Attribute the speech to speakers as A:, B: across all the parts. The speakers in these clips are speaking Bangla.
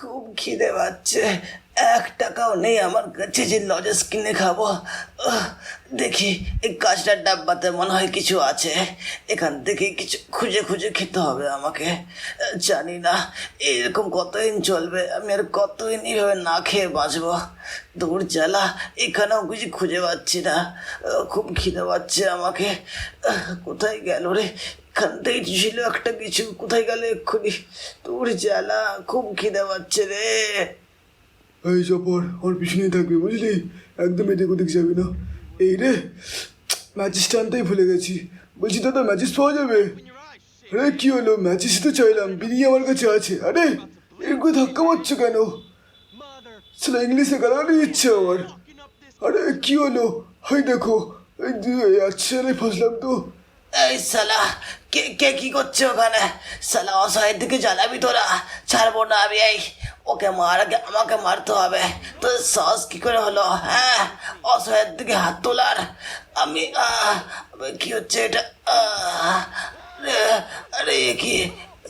A: খুব খিদে পাচ্ছে। এক টাকাও নেই আমার কাছে যে লজেস কিনে খাব। দেখি, এই কাজটার ডাব্বাতে মনে হয় কিছু আছে। এখান থেকে কিছু খুঁজে খুঁজে খেতে হবে আমাকে। জানি না, এরকম কতদিন চলবে? আমি আর কতদিন এইভাবে না খেয়ে বাঁচবো? দূর জ্বালা, এখানেও কিছু খুঁজে পাচ্ছি না। খুব খিদে পাচ্ছে আমাকে। কোথায় গেল রে? এখান থেকে ছিল একটা কিছু। কোথায় গেলে এক্ষুনি? তোর জ্বালা, খুব খিদে পাচ্ছে রে।
B: এই চপর ওর পিছনে থাকবি, বুঝলি? একদম এদিক ওদিক যাবি না। এই রে ম্যাচিসটা আনতেই ভুলে গেছি। বলছি দাদা ম্যাচিস পাওয়া যাবে? আরে, কি হলো? ম্যাচিস তো চাইলাম বিড়ি আমার কাছে আছে। আরে, এরকম ধাক্কা মারছ কেন? সেটা ইংলিশে গালাগালি দিচ্ছে আমার আরে, কি হলো? হাই দেখো আচ্ছা রে, ফাঁসলাম তো।
A: এই সালা, কে কে কি করছে ওখানে? সালা অসহায়ের দিকে জ্বালাবি তোরা, ছাড়বো না আমি এই, ওকে মার, আগে আমাকে মারতে হবে। তো সাহস কি করে হলো হ্যাঁ? অসহায়ের দিকে হাত তোলার, আমি কি হচ্ছে এটা আরে কি?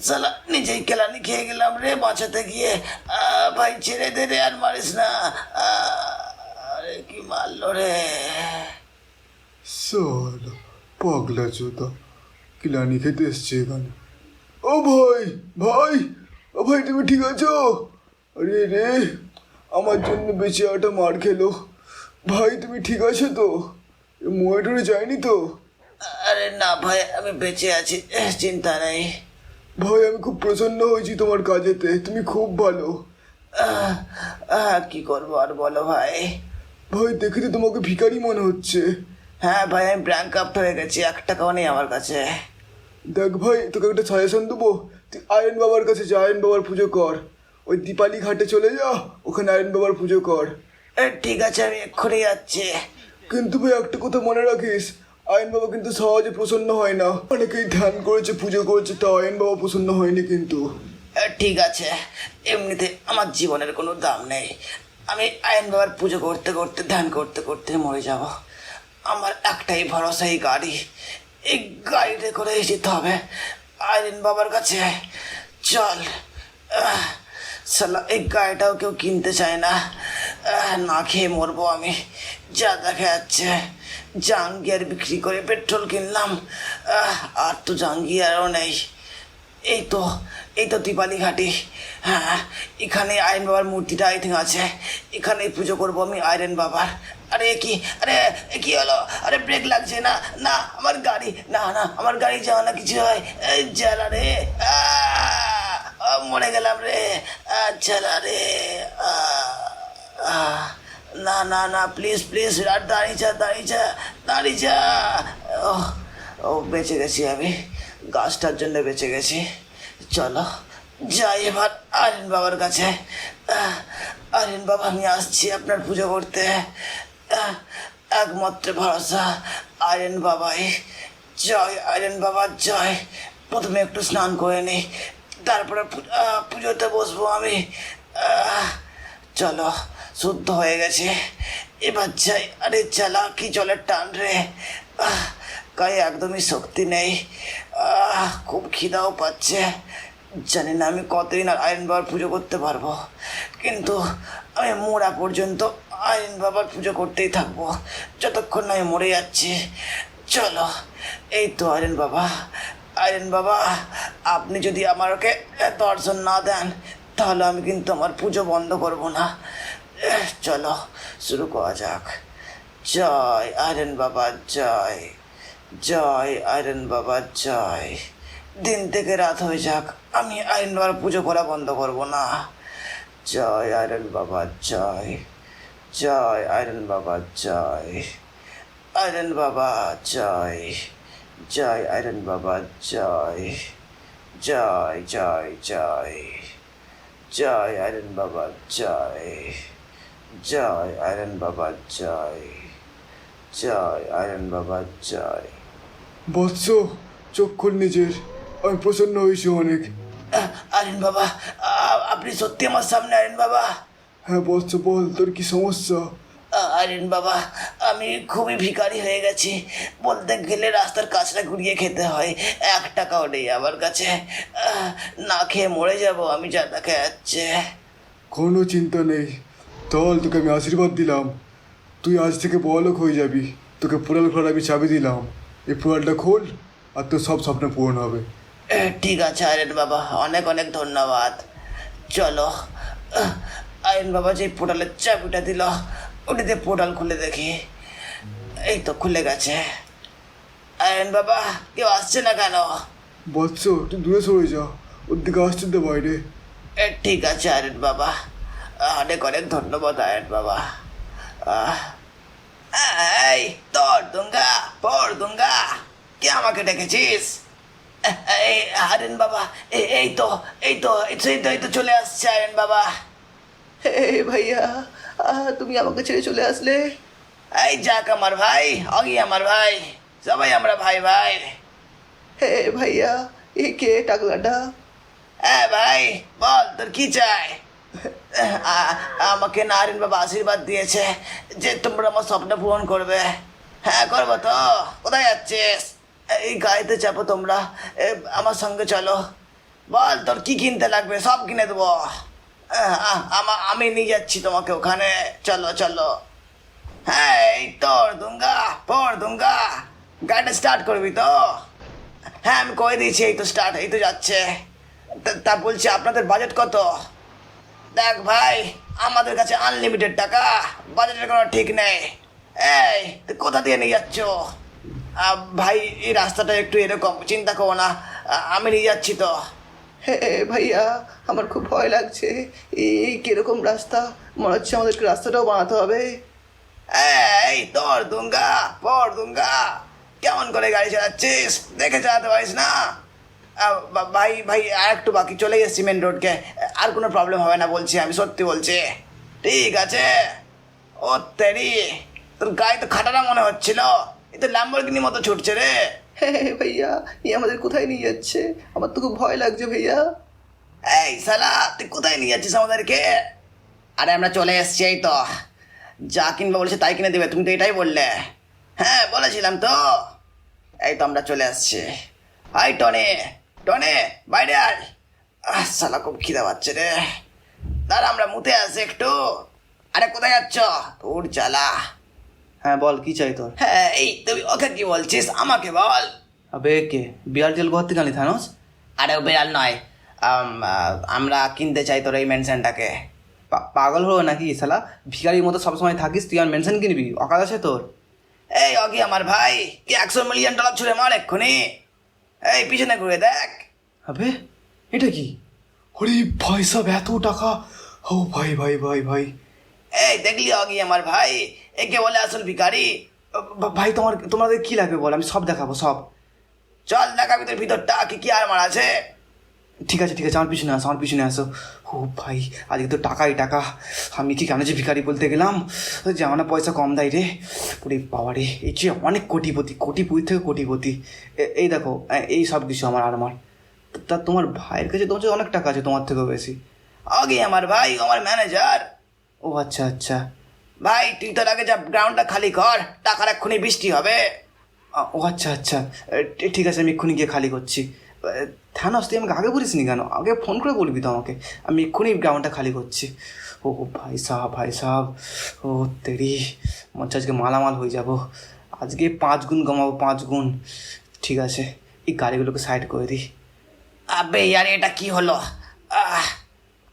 A: সালা নিজেই কেলানি খেয়ে গেলাম রে বাঁচাতে গিয়ে। ভাই ছেড়ে দে রে, আর মারিস না। আরে কি মারলো রে?
B: সালা পাগলা চোদা কিলানি খেতে এসছে এখানে? ও ভাই ভাই ও ভাই তুমি ঠিক আছো? আরে রে আমার জন্য বেঁচে আটা মার খেলো। ভাই তুমি ঠিক আছো তো? মরে টরে যায়নি তো?
A: আরে না ভাই আমি বেঁচে আছি চিন্তা নেই।
B: ভাই আমি খুব প্রসন্ন হয়েছি তোমার কাজেতে তুমি খুব ভালো।
A: কি করব আর বলো ভাই।
B: ভাই দেখে তো তোমাকে ভিখারি মনে হচ্ছে।
A: হ্যাঁ ভাই আমি ব্যাংক আপ হয়ে গেছি। এক টাকাও নেই আমার কাছে।
B: দেখ ভাই তোকে একটা সাজেশন দেবো? তুই আয়ন বাবার কাছে যা আয়ন বাবার পুজো কর। ওই দীপালি ঘাটে চলে যা ওখানে আয়ন বাবার পুজো কর।
A: ঠিক আছে আমি এক্ষুনি যাচ্ছি।
B: কিন্তু ভাই একটা কথা মনে রাখিস আয়ন বাবা কিন্তু সহজে প্রসন্ন হয় না। অনেকেই ধ্যান করেছে পুজো করেছে তা আয়ন বাবা প্রসন্ন হয়নি কিন্তু।
A: ঠিক আছে। এমনিতে আমার জীবনের কোনো দাম নেই। আমি আয়ন বাবার পুজো করতে করতে ধ্যান করতে করতে মরে যাব। আমার একটাই ভরসা এই গাড়ি। এই গাড়িতে করে যেতে হবে। আইরিন বাবার কাছে। চল। সালা এই গাড়িটাও কেউ কিনতে চায় না। না খেয়ে মরবো আমি। যা দেখা যাচ্ছে জাঙ্গিয়ার বিক্রি করে পেট্রোল কিনলাম। আর তো জাঙ্গিয়ারও নেই। এই তো এই তো দীপালি ঘাটি। হ্যাঁ এখানে আয়রন বাবার মূর্তিটা আই থিঙ্ক আছে। এখানে পুজো করব আমি আয়রন বাবার। আরে কি আরে কি হলো? আরে ব্রেক লাগছে, না না, আমার গাড়ি, না না, আমার গাড়ি যাওয়া না কিছু হয়। জ্বালা রে মরে গেলাম রে জ্বালা রে না না না প্লিজ প্লিজ আর দাঁড়িয়ে যা দাঁড়িয়ে যা দাঁড়িয়ে যা। ও বেঁচে গেছি আমি। গাছটার জন্য বেঁচে গেছি। চলো, যাই এবার আরিন বাবার কাছে। আরিন বাবা, আমি আসছি আপনার পুজো করতে। একমাত্র ভরসা, আরিন বাবাই। জয় আরিন বাবার জয়। প্রথমে একটু স্নান করে নিই। তারপরে পুজোতে বসবো আমি। চলো, শুদ্ধ হয়ে গেছে। এবার যাই। আরে চালা কি জলের টান রে। গায়ে একদমই শক্তি নেই। খুব খিদাও পাচ্ছে। জানি না আমি কতদিন আর আইন বাবার পুজো করতে পারব। কিন্তু আমি মোড়া পর্যন্ত আইন বাবার পুজো করতেই থাকব। যতক্ষণ না আমি মরে যাচ্ছি। চলো, এই তো আইন বাবা। আইন বাবা, আপনি যদি আমাকে দর্শন না দেন, তাহলে আমি কিন্তু আমার পুজো বন্ধ করব না। চলো, শুরু করা যাক। জয় আয়রন বাবা, জয়। জয় আয়রন বাবা, জয়। দিন থেকে রাত হয়ে যাক, আমি আয়রন বাবার পুজো করা বন্ধ করব না। জয় আয়রন বাবা, জয়। জয় আয়রন বাবা, জয়। আয়রন বাবা, জয়। জয় আয়রন বাবা, জয়। জয় জয় জয়। জয় আয়রন বাবা, জয়। জয় আয়রন বাবা, জয়। জয় আয়রন বাবা, জয়।
B: বৎস চোখ খোল নিজের। আমি প্রসন্ন হয়েছি অনেক।
A: আহ, আয়রন বাবা আপনি সত্যি আমার সামনে আয়রন বাবা?
B: হ্যাঁ বৎস বল তোর কি সমস্যা?
A: আহ, আয়রন বাবা আমি খুবই ভিখারি হয়ে গেছি। বলতে গেলে রাস্তার কাছটা ঘুরিয়ে খেতে হয়। এক টাকাও নেই আমার কাছে। না খেয়ে মরে যাব আমি যা দেখা যাচ্ছে
B: কোনো চিন্তা নেই। চল তোকে আমি আশীর্বাদ দিলাম। তুই আজ থেকে বড়লোক হয়ে যাবি। তোকে পোড়াল খোলার আমি চাবি দিলাম। এই পোড়ালটা খোল আর তোর সব স্বপ্ন পূরণ হবে।
A: ঠিক আছে আয়ন বাবা। অনেক অনেক ধন্যবাদ। চলো আয়ন বাবা যে পোর্টালের চাবিটা দিল ওটিতে পোর্টাল খুলে দেখি। এই তো খুলে গেছে। আয়ন বাবা কেউ আসছে না কেন?
B: বৎস তুই দূরে সরে যা ওর দিকে আসছে তো বাইরে।
A: এ, ঠিক আছে আয়ন বাবা। অনেক অনেক ধন্যবাদ আয়ন বাবা। এই তোর দুঙ্গা পর দুঙ্গা। কে আমাকে ডেকেছিস? এই আরেন বাবা এই তো এই তো এই তো এই তো- চলে আসছে আরেন বাবা।
C: হে ভাইয়া তুমি আমাকে ছেড়ে চলে আসলে?
A: এই যাক আমার ভাই অগি আমার ভাই সবাই আমরা ভাই ভাই।
C: হে ভাইয়া এ কে টাকলাটা?
A: হ্যাঁ ভাই বল তোর কি চাই? আমাকে নারিন বাবা আশীর্বাদ দিয়েছে যে তোমরা আমার স্বপ্ন পূরণ করবে। হ্যাঁ করব তো কোথায় যাচ্ছিস? এই গাড়িতে চাপো তোমরা। আমার সঙ্গে চলো। বল, তোর কি কিনতে লাগবে? সব কিনে দেবো। আমা- আমি নিয়ে যাচ্ছি তোমাকে ওখানে। চলো চলো। হ্যাঁ এই, তোর দুঙ্গা, পর দুঙ্গা। গাড়িটা স্টার্ট করবি তো? হ্যাঁ আমি করে দিয়েছি, এই তো স্টার্ট এই তো যাচ্ছে। তা- বলছি, আপনাদের বাজেট কত? দেখ ভাই, আমাদের কাছে আনলিমিটেড টাকা। বাজেটের কোনো ঠিক নেই। এই কোথা দিয়ে নিয়ে যাচ্ছ? ভাই এই রাস্তাটা একটু এরকম চিন্তা করো না আমি নিয়ে যাচ্ছি তো।
C: হ্যাঁ ভাইয়া আমার খুব ভয় লাগছে। এই কীরকম রাস্তা? মনে হচ্ছে আমাদেরকে রাস্তাটাও বানাতে হবে।
A: এই তোর দুঙ্গা পর দুঙ্গা কেমন করে গাড়ি চালাচ্ছিস? দেখে চালাতে পারিস না? ভাই ভাই আর একটু বাকি চলে এসছি মেন রোডকে আর কোনো প্রবলেম হবে না বলছি আমি সত্যি বলছি। ঠিক আছে? ও তেরি তোর গাড়ি তো খাটারা মনে হচ্ছিল। এ তো ল্যাম্বরগিনি মতো ছুটছে রে।
C: হে ভাইয়া এ আমাদের কোথায় নিয়ে যাচ্ছে? আমার তো খুব ভয় লাগছে ভাইয়া।
A: এই সালা তুই কোথায় নিয়ে যাচ্ছিস আমাদেরকে? আরে আমরা চলে এসছি এই তো। যা কিনবে বলেছে তাই কিনে দেবে তুমি তো এটাই বললে। হ্যাঁ বলেছিলাম তো। এই তো আমরা চলে আসছি হাই টনে। টনে বাইরে আয়। সালা খুব খিদে পাচ্ছে রে। দাঁড়া আমরা মুতে আসি একটু। আরে কোথায় যাচ্ছ? তোর জ্বালা।
D: হ্যাঁ বল কি চাই তোর?
A: হ্যাঁ এই তুই ওকে কি বলছিস? আমাকে বল।
D: আবে কে? বিড়াল জেল ঘর থেকে আনি থানোস?
A: আরে ও বিড়াল নয়। আমরা কিনতে চাই তোর এই মেনশনটাকে
D: পাগল হলো নাকি শালা? ভিখারির মতো সবসময় থাকিস তুই আর মেনশন কিনবি? অকাল আছে তোর।
A: এই অগি আমার ভাই কি একশো মিলিয়ন ডলার ছুড়ে মার এক্ষুনি। এই পিছনে ঘুরে দেখ।
D: আবে এটা কি?
B: হরি ভাই সব এত টাকা। ও ভাই ভাই ভাই ভাই।
A: এই দেখলি অগি আমার ভাই? একে বলে, আসল ভিখারি
D: ভা- ভাই, তোমার, তোমাদের কি লাগবে বল? আমি সব দেখাবো, সব।
A: চল দেখাবি তোর ভিতরটা, কি কি আর মার আছে?
D: ঠিক আছে ঠিক আছে, আমার পিছনে আসো, আমার পিছনে আসো। ও ভাই, আজকে তো টাকাই টাকা। আমি কি কেন যে ভিখারি বলতে গেলাম? যে আমার পয়সা কম দেয় রে। ওরে বাবা রে, এই যে অনেক কোটিপতি কোটিপতি থেকে কোটিপতি। এই দেখো এই সব কিছু আমার, আর আমার। তা তোমার ভাইয়ের কাছে তোমার অনেক টাকা আছে, তোমার থেকেও বেশি।
A: আগে আমার ভাই আমার ম্যানেজার
D: ও আচ্ছা আচ্ছা।
A: ভাই, তুই তোর আগে যা গ্রাউন্ডটা খালি কর, টাকার এক্ষুনি বৃষ্টি হবে।
D: ও আচ্ছা আচ্ছা। ঠিক আছে, আমি এক্ষুনি গিয়ে খালি করছি। থানাস, তুই আমাকে আগে বলিস নি কেন? আগে ফোন করে বলবি তো আমাকে। আমি এক্ষুনি গ্রাউন্ডটা খালি করছি। ও ভাই সাহ ভাই সাহ ও, তেরি, মনে আজকে মালামাল হয়ে যাব। আজকে পাঁচ গুণ কমাবো, পাঁচ গুণ। ঠিক আছে, এই গাড়িগুলোকে সাইড করে দিই।
A: আবে ইয়ার এটা কি হলো?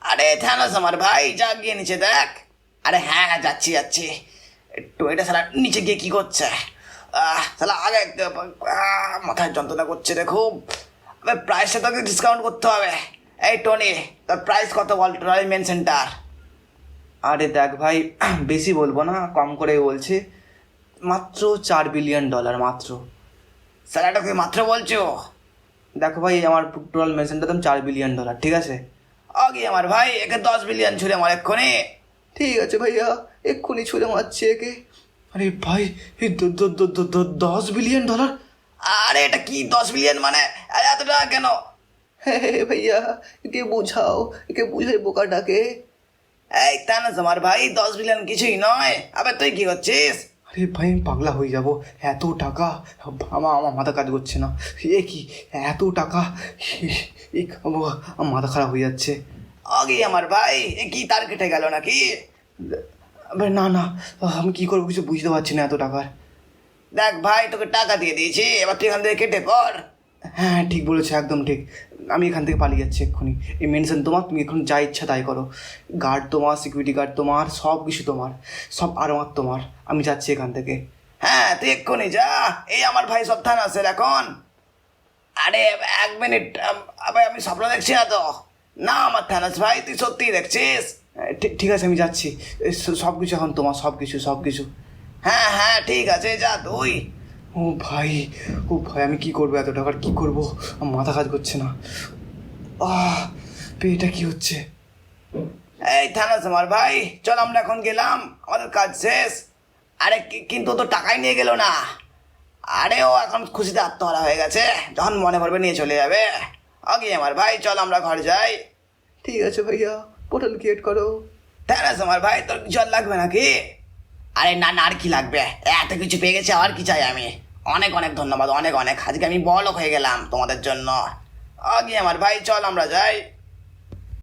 A: আরে, থানাস আমার ভাই যা গিয়ে নিচে দেখ। আরে হ্যাঁ হ্যাঁ যাচ্ছি যাচ্ছি। একটু এটা সালা নিচে গিয়ে কি করছে? সালা আগে মাথায় যন্ত্রণা করছে রে খুব। প্রাইসটা তোকে ডিসকাউন্ট করতে হবে। এই টনি তোর প্রাইস কত বল? রয়্যাল মেন সেন্টার
D: আরে দেখ ভাই, বেশি বলব না, কম করে বলছি। মাত্র চার বিলিয়ন ডলার মাত্র।
A: স্যালাটা তুই মাত্র বলছো?
D: দেখো ভাই, আমার টোটাল মেশিনটা দাম চার বিলিয়ন ডলার ঠিক আছে?
A: আগে আমার ভাই, একে দশ বিলিয়ন ছুড়ে মার এক্ষুনি।
C: ঠিক আছে ভাইয়া, এক্ষুনি ছুঁড়ে মারছে একে।
D: আরে ভাই দশ বিলিয়ন ডলার?
A: আরে এটা কি দশ বিলিয়ন মানে? এত টাকা কেন?
C: হে ভাইয়া, একে বোঝাও, একে বুঝাই বোকাটাকে
A: এই তানাস আমার ভাই, দশ বিলিয়ন কিছুই নয়। আবে তুই কি করছিস?
D: আরে ভাই, আমি পাগলা হয়ে যাব। এত টাকা আমার আমার মাথা কাজ করছে না। এ কি, এত টাকা? আমার মাথা খারাপ হয়ে যাচ্ছে।
A: আগে আমার ভাই, এ কি তার কেটে গেল নাকি?
D: না না, আমি কি করব কিছু বুঝতে পারছি না এত টাকার।
A: দেখ ভাই, তোকে টাকা দিয়ে দিয়েছি, এবার তুই এখান থেকে কেটে পর
D: হ্যাঁ ঠিক বলেছ, একদম ঠিক। আমি এখান থেকে পালিয়ে যাচ্ছি এক্ষুনি। এই মেনশন তোমার, তুমি এখন যা ইচ্ছা তাই করো। গার্ড তোমার সিকিউরিটি গার্ড তোমার, সব কিছু তোমার, সব আরমার তোমার। আমি যাচ্ছি এখান থেকে।
A: হ্যাঁ তুই এক্ষুনি যা। এই আমার ভাই সব থানা আছে, এখন। আরে, এক মিনিট আমি স্বপ্ন দেখছি না তো। না, আমার থানাস ভাই, তুই সত্যিই দেখছিস?
D: ঠিক- আছে, আমি যাচ্ছি। সব কিছু এখন তোমার সব কিছু সব কিছু
A: হ্যাঁ হ্যাঁ ঠিক আছে, যা, তুই।
D: ও ভাই ও ভাই, আমি কি করব এত টাকার? কি করব? মাথা কাজ করছে না। আহ পেয়েটা কি হচ্ছে?
A: এই থানাস আমার ভাই, চল আমরা এখন গেলাম, আমাদের কাজ শেষ। আরে কিন্তু তো টাকাই নিয়ে গেল না। আরে, ও এখন খুশিতে আত্মহারা হয়ে গেছে, যখন মনে পড়বে নিয়ে চলে যাবে। আগে আমার ভাই চল আমরা ঘর যাই।
C: ঠিক আছে ভাইয়া পোর্টাল ক্রিয়েট করো?
A: তেরাস আমার ভাই তোর জল লাগবে নাকি? আরে না না আর কি লাগবে? এত কিছু পেয়ে গেছে আর কি চাই আমি? অনেক অনেক ধন্যবাদ অনেক অনেক। আজকে আমি বড় হয়ে গেলাম তোমাদের জন্য। আগে আমার ভাই চল আমরা যাই।